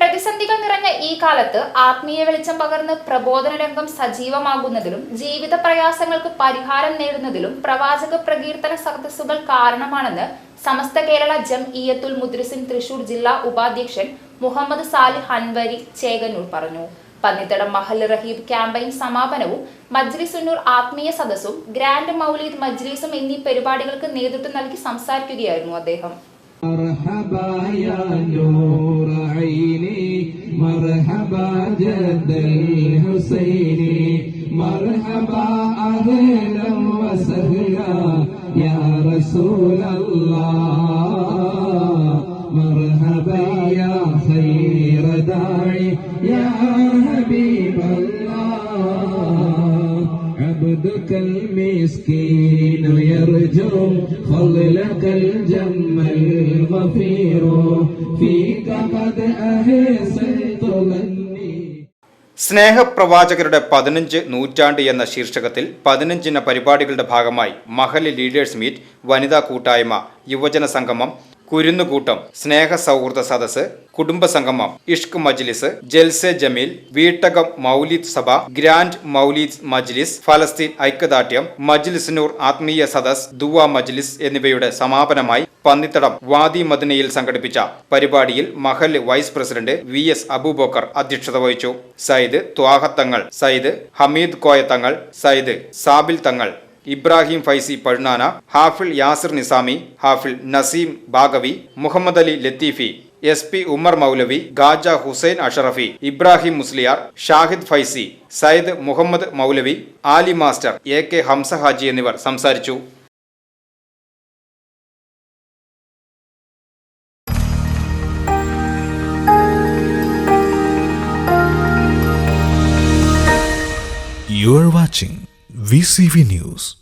പ്രതിസന്ധികൾ നിറഞ്ഞ ഈ കാലത്ത് ആത്മീയ വെളിച്ചം പകർന്ന് പ്രബോധന രംഗം സജീവമാകുന്നതിലും ജീവിത പ്രയാസങ്ങൾക്ക് പരിഹാരം നേടുന്നതിലും പ്രവാചക പ്രകീർത്തന സദസ്സുകൾ കാരണമാണെന്ന് സമസ്ത കേരള ജം ഇയത്തുൽ മുദ്രസിൻ തൃശൂർ ജില്ലാ ഉപാധ്യക്ഷൻ മുഹമ്മദ് സാലിഹ് അൻവരി ചേകന്നൂർ പറഞ്ഞു. പന്നിത്തടം മഹൽ റഹീബ് ക്യാമ്പയിൻ സമാപനവും മജ്ലിസുന്നൂർ ആത്മീയ സദസ്സും ഗ്രാൻഡ് മൗലീദ് മജ്ലിസും എന്നീ പരിപാടികൾക്ക് നേതൃത്വം നൽകി സംസാരിക്കുകയായിരുന്നു അദ്ദേഹം. مرحبا يا نور عيني مرحبا جد الحسين مرحبا أهلا وسهلا يا رسول الله. مرحبا يا خير داعي يا حبيب الله. عبدك المسكين يرجو فضلك الجم الغفير فيك قد أحسنت ظني സ്നേഹപ്രവാചകരുടെ പതിനഞ്ച് നൂറ്റാണ്ട് എന്ന ശീർഷകത്തിൽ പതിനഞ്ചിന പരിപാടികളുടെ ഭാഗമായി മഹല് ലീഡേഴ്സ് മീറ്റ് വനിതാ കൂട്ടായ്മ യുവജന സംഗമം കുരുന്നുകൂട്ടം സ്നേഹ സൗഹൃദ സദസ് കുടുംബ സംഗമം ഇഷ്ക് മജ്ലിസ് ജൽസെ ജമീൽ വീട്ടകം മൗലിദ് സഭ ഗ്രാൻഡ് മൗലിദ് മജ്ലിസ് ഫലസ്തീൻ ഐക്യദാർഢ്യം മജ്ലിസ് നൂർ ആത്മീയ സദസ് ദുവ മജ്ലിസ് എന്നിവയുടെ സമാപനമായി പന്നിത്തടം വാദി മദനയിൽ സംഘടിപ്പിച്ച പരിപാടിയിൽ Mahal vice president V S Abubacker അധ്യക്ഷത വഹിച്ചു. Sayyid ത്വാഹത്തങ്ങൾ Sayyid Hameed Koyathangal Sayyid Sabil Thangal Ibrahim Faizi Pazhunana Hafil Yasir Nizami Hafil Naseem Baqavi Muhammad Ali Latheefi S P Umar Moulavi Gaja Hussain Ashrafi Ibrahim Musliyar Shahid Faizi Sayyid Muhammad Moulavi Ali master A K Hamza Haji എന്നിവർ സംസാരിച്ചു. You are watching VCV News.